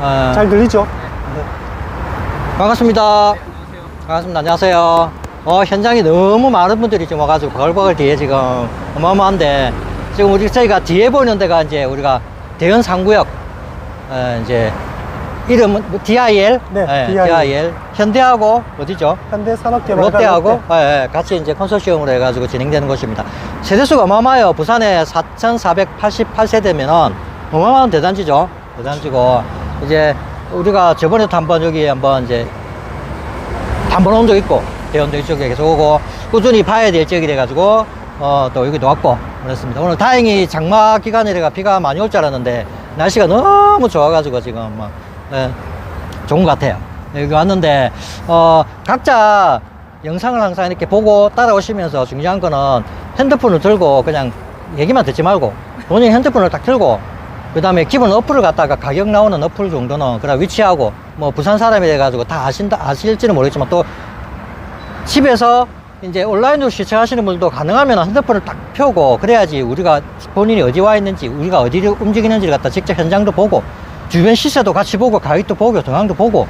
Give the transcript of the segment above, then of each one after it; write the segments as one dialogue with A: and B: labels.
A: 어,
B: 잘 들리죠?
A: 반갑습니다. 반갑습니다. 안녕하세요. 어, 현장에 너무 많은 분들이 지금 와가지고 바글바글 뒤에 지금 어마어마한데 지금 우리 저희가 뒤에 보이는 데가 이제 우리가 대연 상구역 어, 이제 이름은 뭐 DIL
B: 네,
A: 예,
B: DIL.
A: DIL 현대하고 어디죠?
B: 현대 산업개발
A: 롯데하고 예, 예, 같이 이제 컨소시엄으로 해가지고 진행되는 곳입니다. 세대수가 어마어마해요. 부산에 4,488세대면은 어마어마한 대단지죠. 대단지고 이제 우리가 저번에도 한번 여기 한번 이제 한번 온 적 있고 대원도 이쪽에 계속 오고 꾸준히 봐야 될 지역이 돼가지고 어, 또 여기도 왔고 그렇습니다. 오늘 다행히 장마 기간이라 비가 많이 올 줄 알았는데 날씨가 너무 좋아가지고 지금 뭐 예, 좋은 것 같아요. 여기 왔는데 어, 각자 영상을 항상 이렇게 보고 따라오시면서 중요한 거는 핸드폰을 들고 그냥 얘기만 듣지 말고 본인 핸드폰을 딱 들고 그 다음에 기본 어플을 갖다가 가격 나오는 어플 정도는 그냥 위치하고 뭐 부산 사람이 돼가지고 다 아신다 아실지는 모르겠지만 또 집에서 이제 온라인으로 시청하시는 분들도 가능하면 핸드폰을 딱 펴고 그래야지 우리가 본인이 어디 와 있는지 우리가 어디를 움직이는지를 갖다 직접 현장도 보고 주변 시세도 같이 보고 가격도 보고 동향도 보고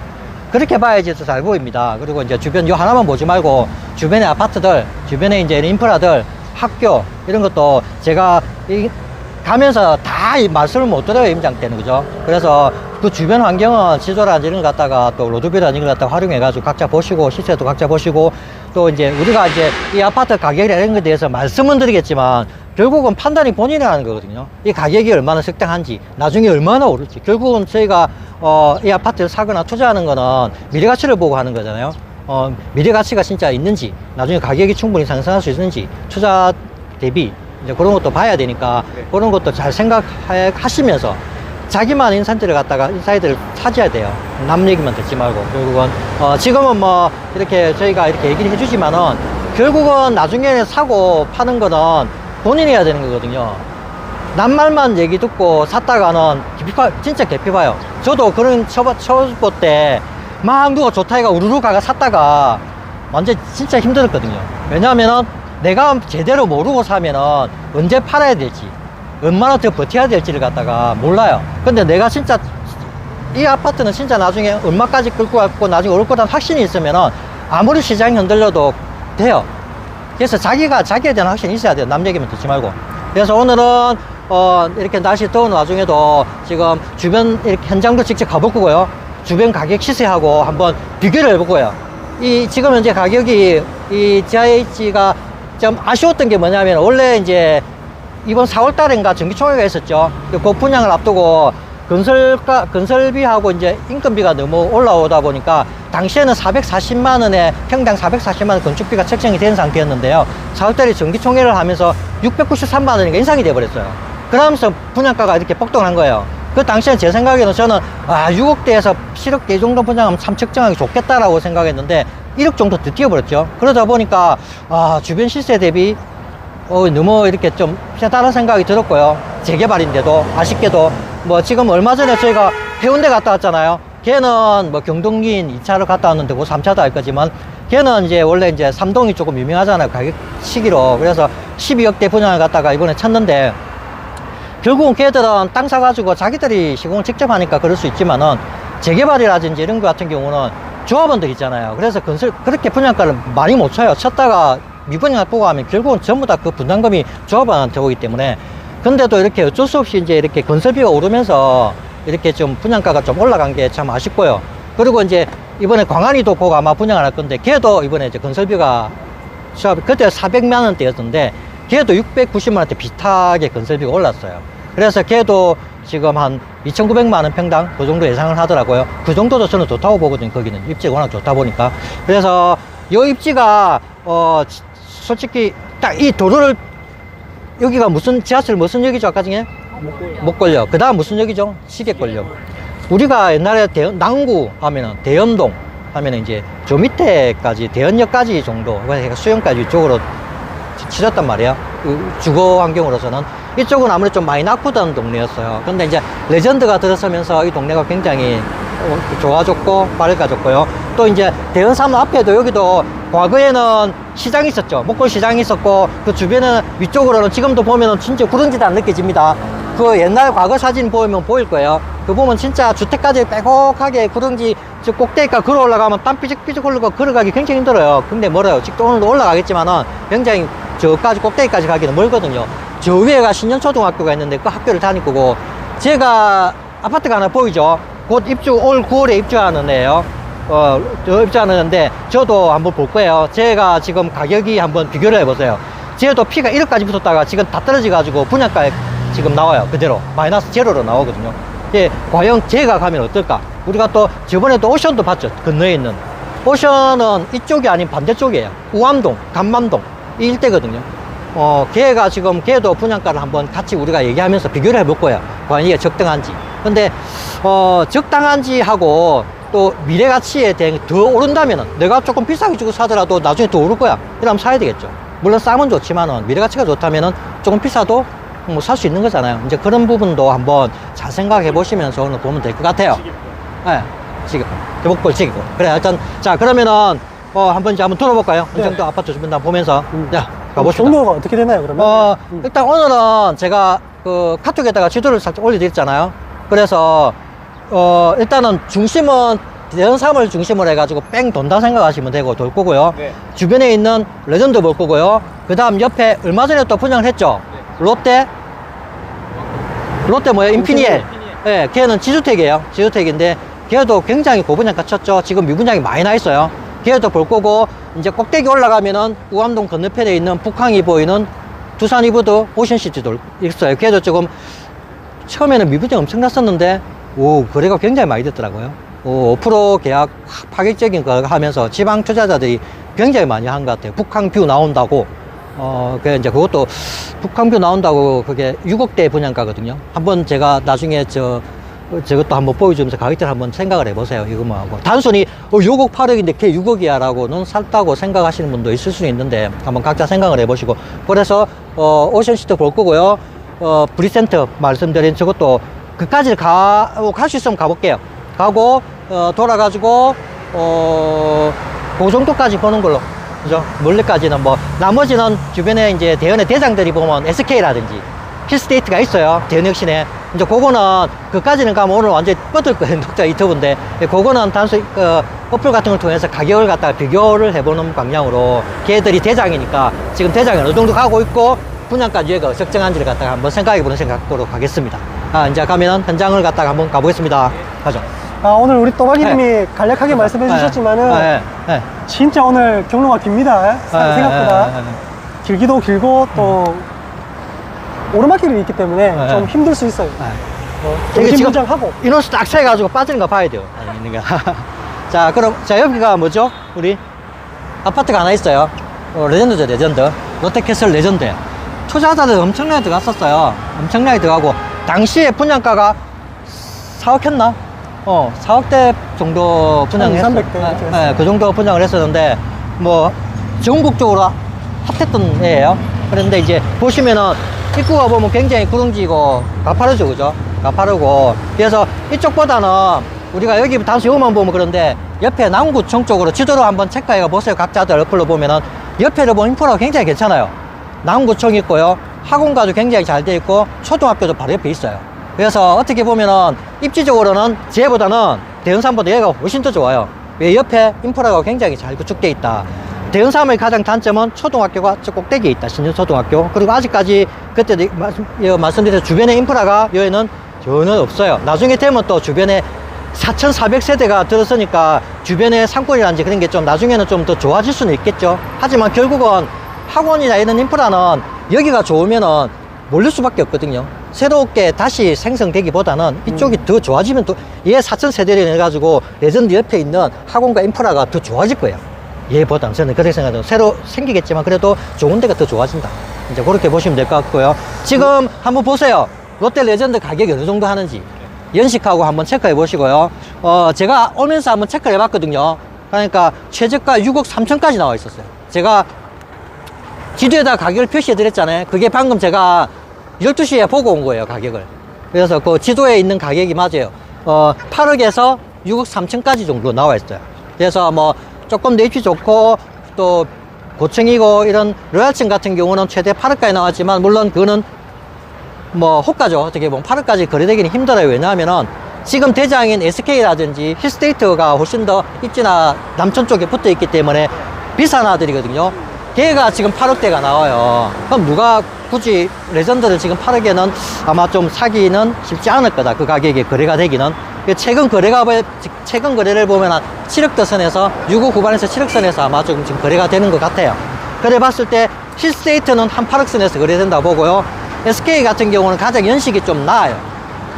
A: 그렇게 봐야지 더 잘 보입니다. 그리고 이제 주변 요 하나만 보지 말고 주변의 아파트들, 주변에 이제 인프라들, 학교 이런 것도 제가 이 가면서 다 이 말씀을 못 드려요 임장 때는 그죠? 그래서 그 주변 환경은 지도라든지 이런 걸 갖다가 또 로드뷰라든지 이런 걸 갖다가 활용해 가지고 각자 보시고 시세도 각자 보시고 또 이제 우리가 이제 이 아파트 가격이나 이런 것에 대해서 말씀은 드리겠지만 결국은 판단이 본인이 하는 거거든요. 이 가격이 얼마나 적당한지, 나중에 얼마나 오를지. 결국은 저희가, 어, 이 아파트를 사거나 투자하는 거는 미래 가치를 보고 하는 거잖아요. 어, 미래 가치가 진짜 있는지, 나중에 가격이 충분히 상승할 수 있는지, 투자 대비, 이제 그런 것도 봐야 되니까, 그런 것도 잘 생각하시면서, 자기만 인사이트를 갖다가 인사이트를 찾아야 돼요. 남 얘기만 듣지 말고. 결국은, 어, 지금은 뭐, 이렇게 저희가 이렇게 얘기를 해주지만은, 결국은 나중에 사고 파는 거는 본인이 해야 되는 거거든요. 남 말만 얘기 듣고 샀다가는 기피파, 진짜 개피봐요. 저도 그런 초보, 초보 때, 막 누가 좋다 해가 우르르 가가 샀다가 완전 진짜 힘들었거든요. 왜냐하면은 내가 제대로 모르고 사면은 언제 팔아야 될지, 얼마나 더 버텨야 될지를 갖다가 몰라요. 근데 내가 진짜 이 아파트는 진짜 나중에 얼마까지 끌고 갔고 나중에 올 거라는 확신이 있으면은 아무리 시장이 흔들려도 돼요. 그래서 자기가 자기에 대한 확신이 있어야 돼요. 남 얘기만 듣지 말고. 그래서 오늘은 어 이렇게 날씨 더운 와중에도 지금 주변 이렇게 현장도 직접 가볼 거고요. 주변 가격 시세하고 한번 비교를 해볼 거예요. 이 지금 현재 가격이 이 GIH가 좀 아쉬웠던 게 뭐냐면 원래 이제 이번 4월 달인가 정기총회가 있었죠. 그 분양을 앞두고 건설가, 건설비하고 이제 인건비가 너무 올라오다 보니까 당시에는 440만 원에 평당 440만 원 건축비가 책정이 된 상태였는데요. 4월 달에 정기총회를 하면서 693만 원이니까 인상이 돼버렸어요. 그러면서 분양가가 이렇게 폭등한 거예요. 그 당시에 제 생각에는 저는 아 6억대에서 7억대 이 정도 분양하면 참 적정하게 좋겠다라고 생각했는데 1억 정도 더 뛰어버렸죠. 그러다 보니까 아 주변 시세 대비 어, 너무 이렇게 좀 다른 생각이 들었고요. 재개발인데도 아쉽게도 뭐 지금 얼마 전에 저희가 해운대 갔다 왔잖아요. 걔는 뭐 경동긴 2차로 갔다 왔는데 그 3차도 할 거지만 걔는 이제 원래 이제 삼동이 조금 유명하잖아요. 가격 시기로. 그래서 12억대 분양을 갖다가 이번에 찾는데 결국은 걔들은 땅 사가지고 자기들이 시공을 직접 하니까 그럴 수 있지만은 재개발이라든지 이런 거 같은 경우는 조합원들 있잖아요. 그래서 건설, 그렇게 분양가를 많이 못 쳐요. 쳤다가 미분양 보고 하면 결국은 전부 다 그 분담금이 조합원한테 오기 때문에 근데도 이렇게 어쩔 수 없이 이제 이렇게 건설비가 오르면서 이렇게 좀 분양가가 좀 올라간 게 참 아쉽고요. 그리고 이제 이번에 광안이도 꼭 아마 분양을 할 건데 걔도 이번에 이제 건설비가 그때 400만 원대였는데 걔도 690만 원대 비슷하게 건설비가 올랐어요. 그래서 걔도 지금 한 2,900만 원 평당 그 정도 예상을 하더라고요. 그 정도도 저는 좋다고 보거든요. 거기는 입지가 워낙 좋다 보니까. 그래서 요 입지가 어 지- 솔직히 딱 이 도로를 여기가 무슨 지하철 무슨 역이죠 아까 중에? 목걸역. 그 다음 무슨 역이죠? 시계걸역. 우리가 옛날에 대연, 남구 하면은 대연동 하면은 이제 저 밑에까지 대연역까지 정도, 그러니까 수영까지 이쪽으로 치- 치렀단 말이에요. 그 주거 환경으로서는. 이쪽은 아무래도 좀 많이 낙후던 동네였어요. 근데 이제 레전드가 들어서면서 이 동네가 굉장히 어, 좋아졌고 맑아졌고요. 또 이제 대연삼 앞에도 여기도 과거에는 시장이 있었죠. 목골 시장이 있었고 그 주변은 위쪽으로는 지금도 보면은 진짜 구른지도 안 느껴집니다. 그 옛날 과거 사진 보면 보일 거예요. 그 보면 진짜 주택까지 빼곡하게 구릉지 저 꼭대기가 걸어 올라가면 땀 삐죽삐죽 흘리고 걸어가기 굉장히 힘들어요. 근데 멀어요. 직도 오늘도 올라가겠지만은 굉장히 저까지 꼭대기까지 가기는 멀거든요. 저 위에가 신년초등학교가 있는데 그 학교를 다닐 거고 제가 아파트가 하나 보이죠? 곧 입주 올 9월에 입주하는 애예요. 어, 저 입주하는데 저도 한번 볼 거예요. 제가 지금 가격이 한번 비교를 해보세요. 쟤도 피가 1억까지 붙었다가 지금 다 떨어져가지고 분양가에 지금 나와요. 그대로. 마이너스 제로로 나오거든요. 예, 과연 제가 가면 어떨까? 우리가 또 저번에도 오션도 봤죠. 건너에 있는. 오션은 이쪽이 아닌 반대쪽이에요. 우암동, 간맘동. 이 일대거든요. 어, 걔가 지금 걔도 분양가를 한번 같이 우리가 얘기하면서 비교를 해볼 거예요. 과연 이게 적당한지. 근데, 어, 적당한지 하고 또 미래 가치에 대해 더 오른다면은 내가 조금 비싸게 주고 사더라도 나중에 더 오를 거야. 이러면 사야 되겠죠. 물론 싸면 좋지만은 미래 가치가 좋다면은 조금 비싸도 뭐 살 수 있는 거잖아요. 이제 그런 부분도 한번 잘 생각해 보시면서 오늘 보면 될 것 같아요. 예, 지금 대목골 지기고. 그래, 일단 자 그러면은 어 한번 이제 한번 돌아볼까요?
B: 네.
A: 이 정도 아파트 주변 다 보면서
B: 음.
A: 자 가보시죠.
B: 경로가 어떻게 되나요, 그러면?
A: 어,
B: 음.
A: 일단 오늘은 제가 그 카톡에다가 지도를 살짝 올려드렸잖아요. 그래서, 어, 일단은 중심은 대연삼을 중심으로 해가지고 뺑 돈다 생각하시면 되고 돌 거고요.
C: 네.
A: 주변에 있는 레전드 볼 거고요. 그 다음 옆에 얼마 전에 또 분양을 했죠. 롯데? 롯데 뭐예요? 인피니엘. 예, 걔는 지주택이에요. 지주택인데, 걔도 굉장히 고분양가 쳤죠. 지금 미분양이 많이 나 있어요. 걔도 볼 거고, 이제 꼭대기 올라가면은 우암동 건너편에 있는 북항이 보이는 두산 이브도 오션시티도 있어요. 걔도 지금 처음에는 미분양 엄청 났었는데, 오, 거래가 굉장히 많이 됐더라고요. 오, 5% 계약 파격적인 거 하면서 지방 투자자들이 굉장히 많이 한 것 같아요. 북항뷰 나온다고. 어, 그 이제 그것도 북한뷰 나온다고 그게 6억대 분양가거든요. 한번 제가 나중에 저, 어, 저것도 한번 보여주면서 가격대를 한번 생각을 해보세요. 이거만 하고. 단순히, 어, 6억 8억인데 걔 6억이야 라고는 샀다고 생각하시는 분도 있을 수 있는데 한번 각자 생각을 해보시고. 그래서, 어, 오션시트 볼 거고요. 어, 브리센터 말씀드린 저것도 그까지 가, 어, 갈수 있으면 가볼게요. 가고, 어, 돌아가지고, 어, 그 정도까지 보는 걸로. 그죠? 멀리까지는 뭐, 나머지는 주변에 이제 대연의 대장들이 보면 SK라든지 힐스테이트가 있어요. 대연혁신에. 이제 그거는, 그까지는 가면 오늘 완전히 뻗을 거예요. 독자 유튜브인데. 그거는 단순히, 그, 어플 같은 걸 통해서 가격을 갖다가 비교를 해보는 방향으로 걔들이 대장이니까 지금 대장이 어느 정도 가고 있고 분양가 유예가 적정한지를 갖다가 한번 생각해 보는 생각으로 가겠습니다. 아, 이제 가면은 현장을 갖다가 한번 가보겠습니다. 가죠.
B: 아, 오늘 우리 또박이님이 간략하게 말씀해
A: 네.
B: 주셨지만은
A: 네, 네.
B: 진짜 오늘 경로가 깁니다.
A: 네,
B: 생각보다
A: 네, 네, 네.
B: 길기도 길고 또 오르막길이 있기 때문에
A: 네.
B: 좀 힘들 수 있어요. 정신무장하고
A: 인원수 딱 세가지고 빠지는 거 봐야 돼요. 아니, 있는 거. 자, 그럼, 자, 여기가 뭐죠? 우리 아파트가 하나 있어요. 어, 레전드죠, 레전드. 롯데캐슬 레전드. 투자자들 엄청나게 들어갔었어요. 엄청나게 들어가고, 당시에 분양가가 4억 했나? 어, 4억대 정도 분양을
B: 한
A: 했어요.
B: 300대 이렇게
A: 네. 그 정도 분양을 했었는데, 뭐, 전국적으로 핫했던 애예요. 그런데 이제 보시면은 입구가 보면 굉장히 구릉지고 가파르죠, 그죠? 가파르고. 그래서 이쪽보다는 우리가 여기 단수 요만 보면 그런데 옆에 남구청 쪽으로 지도로 한번 체크해 보세요. 각자들 어플로 보면은 옆에를 보면 인프라가 굉장히 괜찮아요. 남구청 있고요. 학원가도 굉장히 잘 돼 있고 초등학교도 바로 옆에 있어요. 그래서 어떻게 보면은 입지적으로는 쟤보다는 대연산보다 얘가 훨씬 더 좋아요. 왜 옆에 인프라가 굉장히 잘 구축돼 있다. 대연삼의 가장 단점은 초등학교가 저 꼭대기에 있다. 신년초등학교. 그리고 아직까지 그때도 말씀, 예, 말씀드린 주변에 인프라가 여기는 전혀 없어요. 나중에 되면 또 주변에 4,400세대가 들었으니까 주변에 상권이라든지 그런 게 좀 나중에는 좀 더 좋아질 수는 있겠죠. 하지만 결국은 학원이나 이런 인프라는 여기가 좋으면은 몰릴 수밖에 없거든요. 새롭게 다시 생성되기보다는 이쪽이 더 좋아지면 또, 얘 4,000세대를 해가지고 레전드 옆에 있는 학원과 인프라가 더 좋아질 거예요. 얘보다는 저는 그렇게 생각해요. 새로 생기겠지만 그래도 좋은 데가 더 좋아진다. 이제 그렇게 보시면 될 것 같고요. 지금 한번 보세요. 롯데 레전드 가격이 어느 정도 하는지. 연식하고 한번 체크해 보시고요. 어, 제가 오면서 한번 체크를 해 봤거든요. 그러니까 최저가 6억 3천까지 나와 있었어요. 제가 지도에다 가격을 표시해 드렸잖아요. 그게 방금 제가 12시에 보고 온 거예요, 가격을. 그래서 그 지도에 있는 가격이 맞아요. 어, 8억에서 6억 3천까지 정도 나와 있어요. 그래서 뭐 조금 더 입지 좋고 또 고층이고 이런 로얄층 같은 경우는 최대 8억까지 나왔지만 물론 그거는 뭐 호가죠. 어떻게 보면 8억까지 거래되기는 힘들어요. 왜냐하면은 지금 대장인 SK라든지 힐스테이트가 훨씬 더 입지나 남천 쪽에 붙어 있기 때문에 비싼 아들이거든요. 걔가 지금 8억대가 나와요. 그럼 누가 굳이 레전드를 지금 8억에는 아마 좀 사기는 쉽지 않을 거다. 그 가격에 거래가 되기는. 그 최근 거래가, 보- 최근 거래를 보면 한 7억대 선에서 6억 후반에서 7억 선에서 아마 조금 지금 거래가 되는 것 같아요. 그래 봤을 때 힐스테이트는 한 8억 선에서 거래된다 보고요. SK 같은 경우는 가장 연식이 좀 나아요.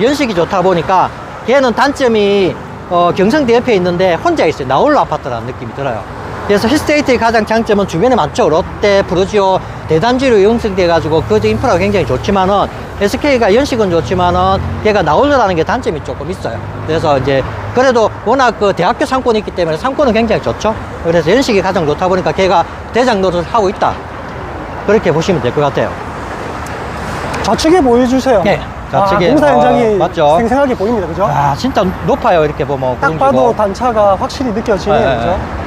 A: 연식이 좋다 보니까 걔는 단점이 어, 경성대 옆에 있는데 혼자 있어요. 나홀로 아파트라는 느낌이 들어요. 그래서 힐스테이트의 가장 장점은 주변에 많죠. 롯데, 프로지오, 대단지로 형성돼 가지고 그 인프라가 굉장히 좋지만은 SK가 연식은 좋지만은 얘가 나홀로라는 게 단점이 조금 있어요. 그래서 이제 그래도 워낙 그 대학교 상권이 있기 때문에 상권은 굉장히 좋죠. 그래서 연식이 가장 좋다 보니까 걔가 대장 노릇을 하고 있다. 그렇게 보시면 될 것 같아요.
B: 좌측에 보여주세요.
A: 네, 좌측에.
B: 아, 공사 현장이
A: 어, 맞죠.
B: 생생하게 보입니다. 그죠?
A: 아, 진짜 높아요. 이렇게 보면.
B: 딱. 봐도 단차가 확실히 느껴지네요.
A: 네,
B: 그죠?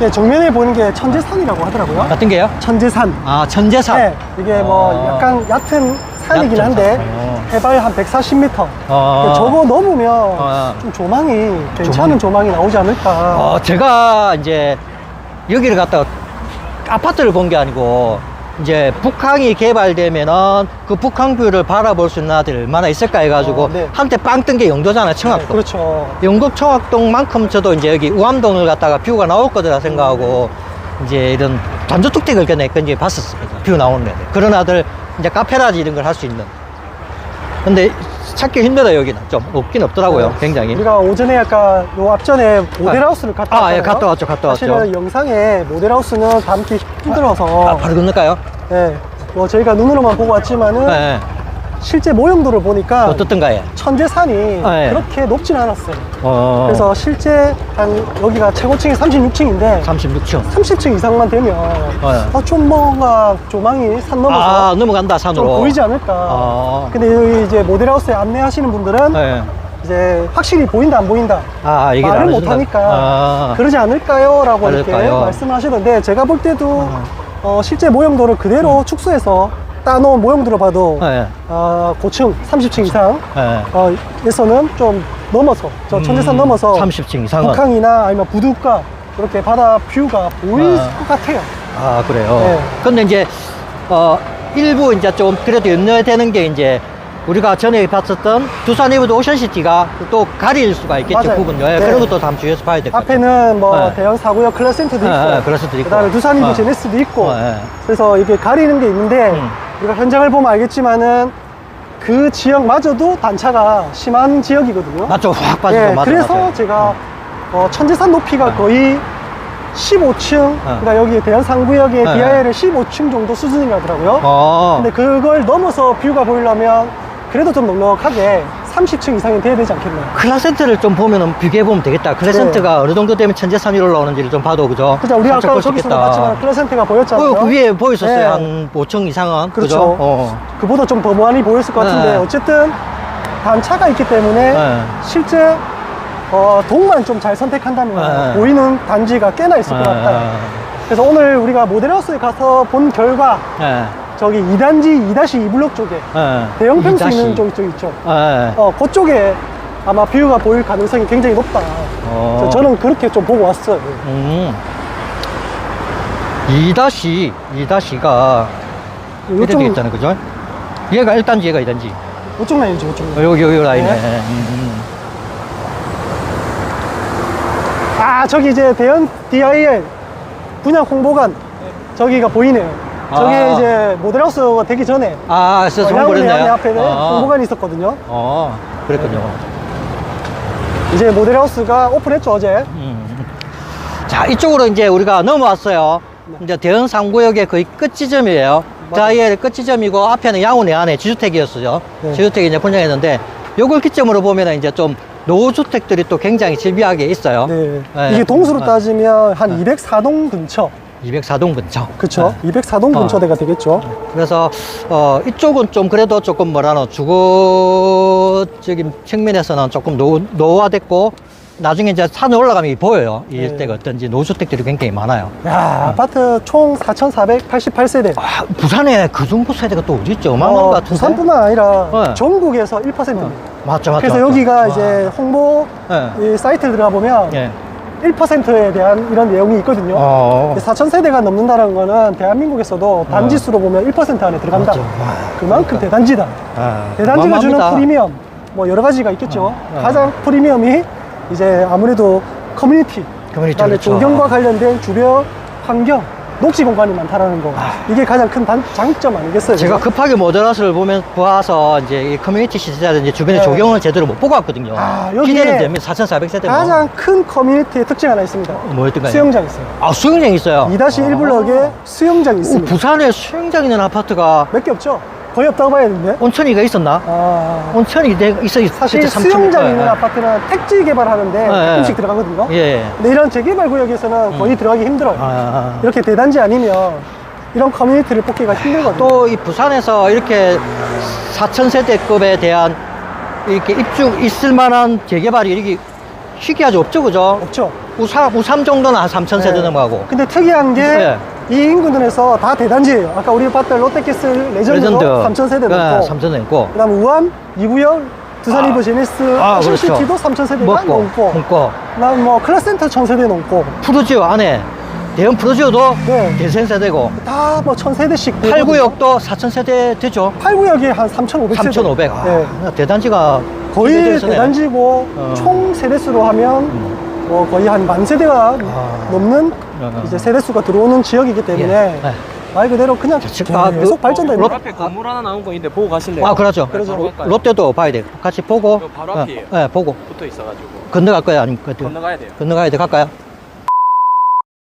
B: 예, 정면에 보이는 게 천재산이라고 하더라고요.
A: 어떤 게요?
B: 천재산.
A: 아, 천재산.
B: 네, 이게 뭐
A: 어.
B: 약간 얕은 산이긴
A: 얕은
B: 한데
A: 산. 어.
B: 해발 한 140m.
A: 어.
B: 저거 넘으면
A: 어.
B: 좀 조망이 괜찮은 조망이 나오지 않을까.
A: 어, 제가 이제 여기를 갔다가 아파트를 본 게 아니고 이제 북항이 개발되면은 그 북항뷰를 바라볼 수 있는 아들이 얼마나 있을까 해가지고
B: 어, 네.
A: 한때 빵 뜬 게 영도잖아요,
B: 네,
A: 청학동.
B: 그렇죠.
A: 영국 청학동만큼 저도 이제 여기 우암동을 갔다가 뷰가 나올 거다 생각하고 이제 이런 단조뚝대기를 그냥 이제 봤었습니다. 뷰 나오는 애들. 그런 아들 이제 카페라지 이런 걸 할 수 있는. 근데 찾기 힘들어요, 여기는. 좀 없긴 없더라고요,
B: 네.
A: 굉장히.
B: 우리가 오전에 약간 요 앞전에 모델하우스를 갔다
A: 아,
B: 왔잖아요.
A: 예, 갔다 왔죠, 갔다 왔죠.
B: 사실은 영상에 모델하우스는 담기 힘들어서
A: 아, 바로 건널까요?
B: 예, 뭐 저희가 눈으로만 보고 왔지만은
A: 네.
B: 실제 모형도를 보니까
A: 어떻던가요?
B: 천재산이
A: 네.
B: 그렇게 높진 않았어요.
A: 어,
B: 그래서 실제 한 여기가 최고층이 36층인데
A: 36층.
B: 30층 이상만 되면 아, 좀 뭔가 조망이 산 넘어서
A: 아, 넘어간다,
B: 좀
A: 산으로.
B: 보이지 않을까.
A: 어.
B: 근데 여기 이제 모델하우스에 안내하시는 분들은
A: 네.
B: 이제 확실히 보인다 안 보인다
A: 아, 얘기를
B: 말을 안못
A: 해준다.
B: 하니까
A: 아.
B: 그러지 않을까요? 라고 이렇게
A: 그럴까요?
B: 말씀하시던데 제가 볼 때도
A: 어.
B: 어, 실제 모형도를 그대로 축소해서 따놓은 모형도를 봐도
A: 네.
B: 아, 고층 30층 이상
A: 네.
B: 어, 에서는 좀 넘어서 저 천재산
A: 음,
B: 넘어서
A: 30층 이상은.
B: 북항이나 아니면 부두가 이렇게 바다 뷰가 보일
A: 아.
B: 것 같아요.
A: 아, 그래요?
B: 네.
A: 근데 이제, 어, 일부 이제 좀 그래도 염려되는 게 이제 우리가 전에 봤었던 두산 이브드 오션시티가 또 가릴 수가 있겠죠,
B: 맞아요.
A: 부분요. 예,
B: 네.
A: 그런 것도 다음 주의해서 봐야 될 것 같아요.
B: 앞에는 뭐
A: 네.
B: 대형 사구역 클래스센터도 있고,
A: 네, 네, 클래스도 있고.
B: 그다음에 두산 이브
A: 네.
B: 제네스도 있고,
A: 네.
B: 그래서 이게 가리는 게 있는데
A: 음.
B: 우리가 현장을 보면 알겠지만은 그 지역마저도 단차가 심한 지역이거든요.
A: 맞죠? 확 빠지고
B: 예,
A: 맞아,
B: 그래서
A: 맞아요.
B: 제가 어, 천재산 높이가
A: 네.
B: 거의 15층, 그러니까 여기 대형 상구역의
A: 네.
B: DIL의 15층 정도 수준이라더라고요.
A: 어.
B: 근데 그걸 넘어서 뷰가 보이려면 그래도 좀 넉넉하게 30층 이상이 돼야 되지 않겠나요?
A: 클라센트를 좀 보면은 비교해 보면 되겠다. 클라센트가 어느 정도 되면 천재산이 올라오는지를 좀 봐도 그죠?
B: 그죠? 우리 아까 저기서. 봤지만 클래센트가 보였잖아요.
A: 어, 그 위에 보였었어요.
B: 네.
A: 한 5층 이상은.
B: 그렇죠.
A: 어.
B: 그보다 좀 더 많이 보였을 것 같은데
A: 네.
B: 어쨌든 단차가 있기 때문에
A: 네.
B: 실제 어, 동만 좀 잘 선택한다면
A: 네.
B: 보이는 단지가 꽤나 있을 것 같아요. 그래서 오늘 우리가 모델하우스에 가서 본 결과
A: 예.
B: 저기 2단지 2-2 블록 쪽에
A: 예.
B: 대형 평수
A: 이
B: 있는
A: 다시.
B: 쪽, 쪽 있죠.
A: 예.
B: 어, 그쪽에 아마 뷰가 보일 가능성이 굉장히 높다.
A: 어.
B: 그래서 저는 그렇게 좀 보고 왔어요.
A: 음. 2다시, 2다시가
B: 요쪽,
A: 이렇게 있잖아요. 그죠? 얘가 1단지, 얘가 2단지.
B: 요쪽 라인이죠, 요쪽 라인.
A: 어, 여기, 여기 라인에.
B: 네.
A: 음,
B: 아, 저기 이제 대형 DIL 분양 홍보관 저기가 보이네요. 저기
A: 아.
B: 이제 모델하우스가 되기 전에
A: 아,
B: 양훈
A: 거랬네요.
B: 양의 앞에는
A: 어.
B: 홍보관이 있었거든요.
A: 어, 그랬군요.
B: 이제 모델하우스가 오픈했죠, 어제.
A: 음. 자, 이쪽으로 이제 우리가 넘어왔어요. 이제 대형 상구역의 거의 끝 지점이에요.
B: 네. 맞아요.
A: 자이의 끝 지점이고 앞에는 양운의 안에 지주택이었어요.
B: 네.
A: 지주택이 이제 분양했는데 요걸 기점으로 보면 이제 좀 노후주택들이 또 굉장히 질비하게 있어요.
B: 네.
A: 네.
B: 이게 동수로
A: 네.
B: 따지면 한 204동 근처.
A: 204동 근처.
B: 그쵸?
A: 네.
B: 204동
A: 어.
B: 근처대가 되겠죠.
A: 그래서 어 이쪽은 좀 그래도 조금 뭐라노 주거적인 측면에서는 조금 노, 노후화됐고 나중에 이제 산에 올라가면 보여요. 이
B: 네.
A: 일대가 어떤지 노주택들이 굉장히 많아요.
B: 야, 아파트 총 4,488세대.
A: 아, 부산에 그 정도 세대가 또 어디 있죠? 어마어마한 것 같은데.
B: 부산뿐만 아니라
A: 네.
B: 전국에서 1%입니다.
A: 맞죠, 맞죠.
B: 그래서
A: 맞죠.
B: 여기가
A: 와.
B: 이제 홍보
A: 예.
B: 이 사이트에 들어가 보면
A: 예.
B: 1%에 대한 이런 내용이 있거든요.
A: 어.
B: 4,000세대가 넘는다는 거는 대한민국에서도 단지수로 보면 1% 안에 들어간다.
A: 맞죠. 와,
B: 그만큼
A: 그러니까.
B: 대단지다.
A: 아,
B: 대단지가 주는
A: 어마어마합니다.
B: 프리미엄 뭐 여러 가지가 있겠죠.
A: 어, 어.
B: 가장 프리미엄이 이제 아무래도 커뮤니티,
A: 커뮤니티,
B: 그다음에
A: 그렇죠.
B: 조경과 관련된 주변 환경, 녹지 공간이 많다라는 거. 이게 가장 큰 단, 장점 아니겠어요?
A: 제가 급하게 모델하우스를 보면 보아서 이제 이 커뮤니티 시설이라든지 주변에
B: 네.
A: 조경을 제대로 못 보고 왔거든요.
B: 아, 여기에
A: 기대는 됩니다. 4,400세대
B: 가장 큰 커뮤니티의 특징 하나 있습니다.
A: 뭐였던가요?
B: 수영장 있어요.
A: 아, 수영장 있어요.
B: 2-1 블럭에 수영장이
A: 오,
B: 있습니다.
A: 부산에 수영장 있는 아파트가
B: 몇 개 없죠? 거의 없다고 봐야 되는데.
A: 온천이가 있었나?
B: 아,
A: 온천이 내- 있어 있
B: 사실 수영장
A: 예,
B: 있는
A: 예.
B: 아파트는 택지 개발하는데
A: 예,
B: 가끔씩
A: 예.
B: 들어가거든요.
A: 예.
B: 근데 이런 재개발 구역에서는 거의 들어가기 힘들어요.
A: 아,
B: 이렇게 대단지 아니면 이런 커뮤니티를 뽑기가 힘들거든요.
A: 또 이 부산에서 이렇게 4,000세대급에 대한 이렇게 입주 있을 만한 재개발이 이렇게 희귀하지 없죠, 그죠?
B: 없죠.
A: 우삼, 우삼 정도는 한 3,000세대
B: 네.
A: 넘어가고.
B: 근데 특이한 게이
A: 네.
B: 인근에서 다 대단지예요. 아까 우리 봤던 롯데캐슬 레전드도 3,000세대
A: 네,
B: 넘고
A: 3,000세대 넘고.
B: 그 다음 우암, 이부역, 두산
A: 아.
B: 이브 제네스,
A: 아,
B: 아시시티도
A: 그렇죠.
B: 3,000세대가
A: 먹고,
B: 넘고
A: 넘고.
B: 그다음 뭐 클래스센터 1,000세대 넘고
A: 푸르지오 안에 대형 푸르지오도
B: 네.
A: 대생세대고.
B: 다뭐 1,000세대씩
A: 8구역도 4,000세대 되죠.
B: 8구역이 한 3,500세대
A: 3,500. 아,
B: 네.
A: 대단지가
B: 거의. 대단지고
A: 어.
B: 총 세대수로 하면 뭐 거의 한 만 세대가
A: 아.
B: 넘는
A: 어.
B: 이제 세대 수가 들어오는 지역이기 때문에
A: 예. 네.
B: 말 그대로 그냥
A: 즉, 아,
B: 계속
A: 그-
B: 발전됩니다.
C: 앞에 건물 하나 나온 거 있는데 보고 가실래요?
A: 아,
B: 그렇죠.
C: 바로 갈까요?
A: 롯데도 봐야 돼. 같이 보고.
C: 이거 바로
A: 어,
C: 앞이에요.
A: 네, 보고.
C: 붙어 있어가지고
A: 건너갈 거야? 아니면 그-
C: 건너가야 돼요.
A: 건너가야 돼? 갈까요?